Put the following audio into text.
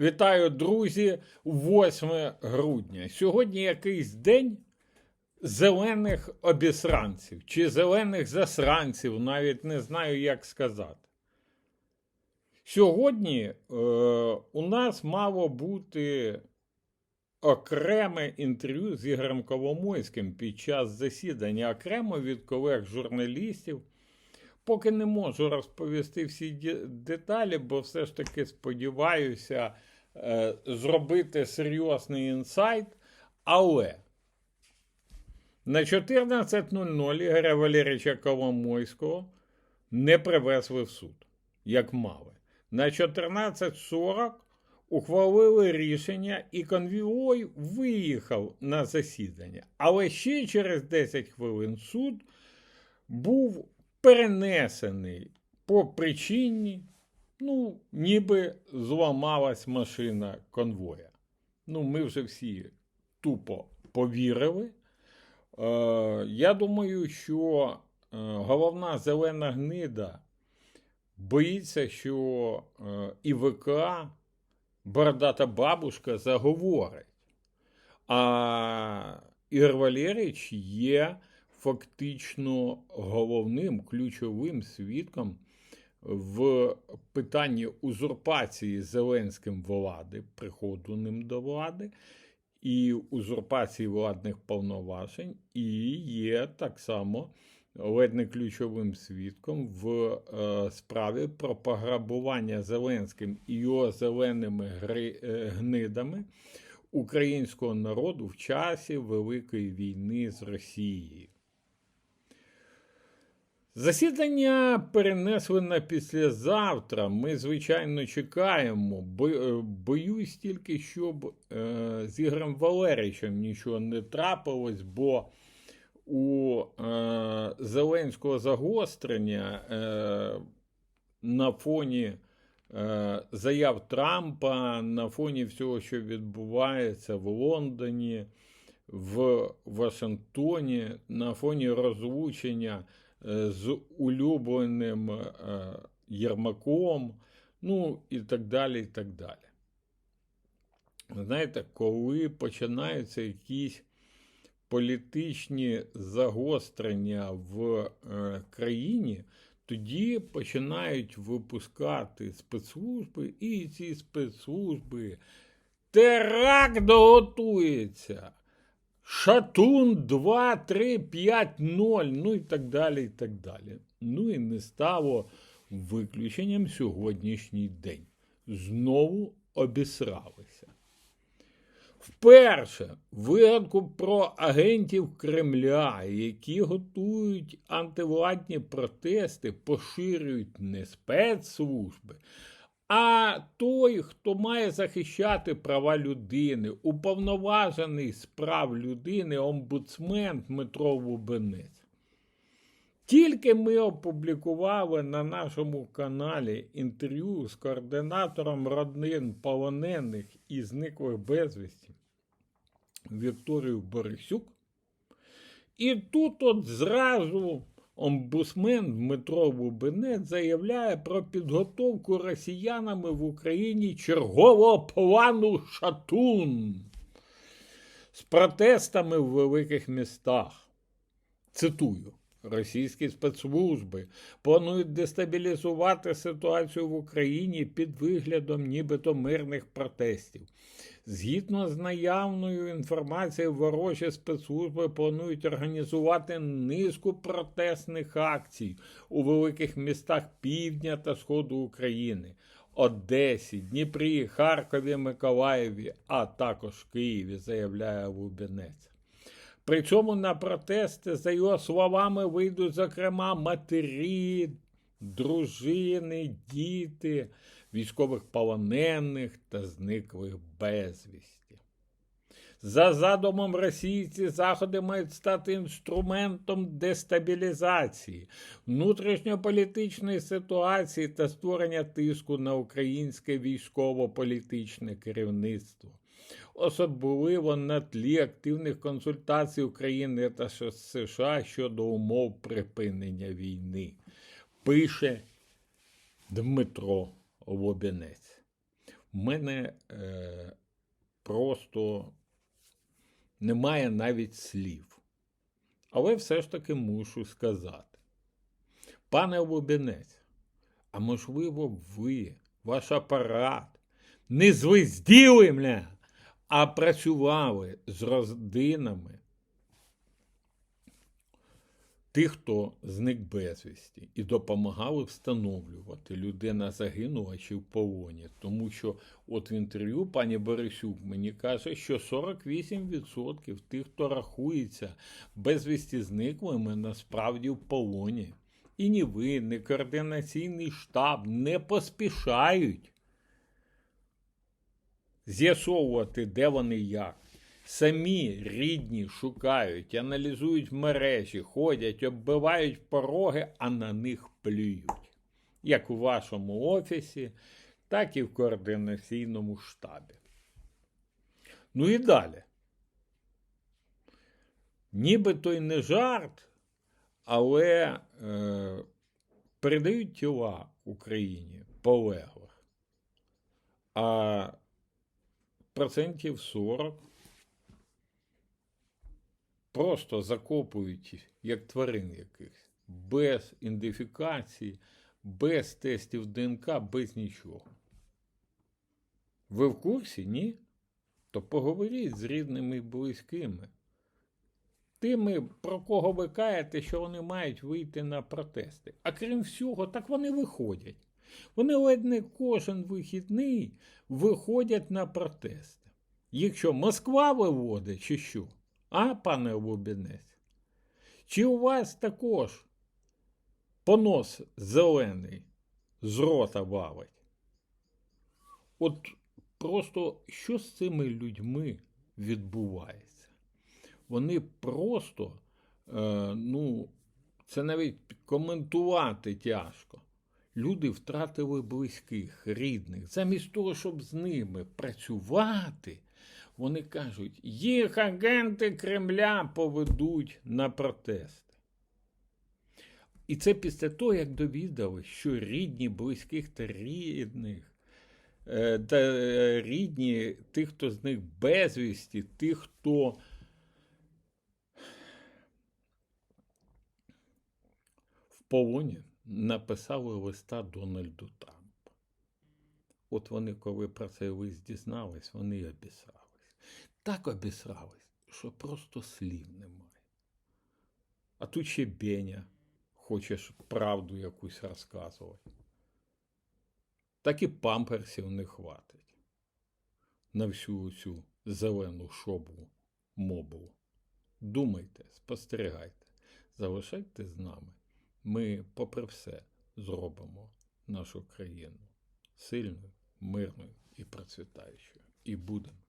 Вітаю, друзі! 8 грудня. Сьогодні якийсь день зелених обісранців чи зелених засранців, навіть не знаю, як сказати. Сьогодні е, у нас мало бути окреме інтерв'ю з Ігорем Коломойським під час засідання, окремо від колег-журналістів. Поки не можу розповісти всі деталі, бо все ж таки сподіваюся е, зробити серйозний інсайт. Але на 14.00 Ігоря Валерійовича Коломойського не привезли в суд, як мали. На 14.40 ухвалили рішення, і конвой виїхав на засідання. Але ще через 10 хвилин суд був перенесений по причині, ну, ніби зламалась машина конвоя. Ну, ми вже всі тупо повірили. Е, я думаю, що е, головна зелена гнида боїться, що е, ІВК, бородата бабушка, заговорить. А Ігор Валерійович є фактично головним ключовим свідком в питанні узурпації Зеленським влади, приходу ним до влади, і узурпації владних повноважень, і є так само ледь не ключовим свідком в е, справі про пограбування Зеленським і його зеленими гри, е, гнидами українського народу в часі Великої війни з Росією. Засідання перенесли на післязавтра. Ми, звичайно, чекаємо. Е, Боюсь тільки, щоб е, з Ігорем Валерійовичем нічого не трапилось, бо у е, Зеленського загострення на фоні заяв Трампа, на фоні всього, що відбувається в Лондоні, в Вашингтоні, на фоні розлучення з улюбленим е, Єрмаком, ну і так далі. і так далі. Знаєте, коли починаються якісь політичні загострення в е, країні, тоді починають випускати спецслужби, і ці спецслужби теракт готується. Шатун 2, 3, 5, 0, ну і так далі, і так далі. Ну і не стало виключенням сьогоднішній день. Знову обісралися. Вперше вигадку про агентів Кремля, які готують антивладні протести, поширюють не спецслужби, а той, хто має захищати права людини, уповноважений з прав людини, омбудсмен Дмитро Лубенець. Тільки ми опублікували на нашому каналі інтерв'ю з координатором родин полонених і зниклих безвісті Вікторією Борисюк. І тут от зразу омбусмен Дмитро Лубенець заявляє про підготовку росіянами в Україні чергового плану Шатун з протестами в великих містах. Цитую. Російські спецслужби планують дестабілізувати ситуацію в Україні під виглядом нібито мирних протестів. Згідно з наявною інформацією, ворожі спецслужби планують організувати низку протестних акцій у великих містах півдня та сходу України. Одесі, Дніпрі, Харкові, Миколаєві, а також Києві, заявляє Лубінець. При цьому на протести, за його словами, вийдуть, зокрема, матері, дружини, діти, військових полонених та зниклих безвісті. За задумом Росії заходи мають стати інструментом дестабілізації, внутрішньополітичної ситуації та створення тиску на українське військово-політичне керівництво особливо на тлі активних консультацій України та США щодо умов припинення війни, пише Дмитро Лобінець. в мене е, просто немає навіть слів. Але все ж таки мушу сказати. Пане Лубінець, а можливо, ви, ваш апарат, не звезділи мене, а працювали з родинами тих, хто зник безвісті, і допомагали встановлювати, людина загинула чи в полоні. Тому що от в інтерв'ю пані Борисюк мені каже, що 48% тих, хто рахується безвісті зниклими, насправді в полоні. І ні ви, ні координаційний штаб не поспішають з'ясовувати, де вони як. Самі рідні шукають, аналізують мережі, ходять, оббивають пороги, а на них плюють. Як у вашому офісі, так і в координаційному штабі. Ну і далі. Нібито й не жарт, але е, передають тіла Україні полеглих. А процентів 40 просто закопують як тварин якихось, без ідентифікації, без тестів ДНК, без нічого. Ви в курсі? Ні? То поговоріть з рідними і близькими. Тими, про кого ви каєте, що вони мають вийти на протести. А крім всього, так вони виходять. Вони ледь не кожен вихідний виходять на протести. Їх що, Москва виводить, чи що? А, пане Лубінець? Чи у вас також понос зелений з рота валить? От просто що з цими людьми відбувається? Вони просто, е, ну, це навіть коментувати тяжко. Люди втратили близьких, рідних. Замість того, щоб з ними працювати, вони кажуть, їх агенти Кремля поведуть на протести. І це після того, як довідали, що рідні близьких та рідних, е, та е, рідні тих, хто з них безвісті, тих, хто в полоні написали листа Дональду Трампу. От вони, коли про цей лист дізнались, вони й обісрались. Так обісрались, що просто слів немає. А тут ще Беня хочеш правду якусь розказувати. Так і памперсів не хватить на всю цю зелену шобу мобу. Думайте, спостерігайте, залишайте з нами. Ми, попри все, зробимо нашу країну сильною, мирною і процвітаючою. І будемо.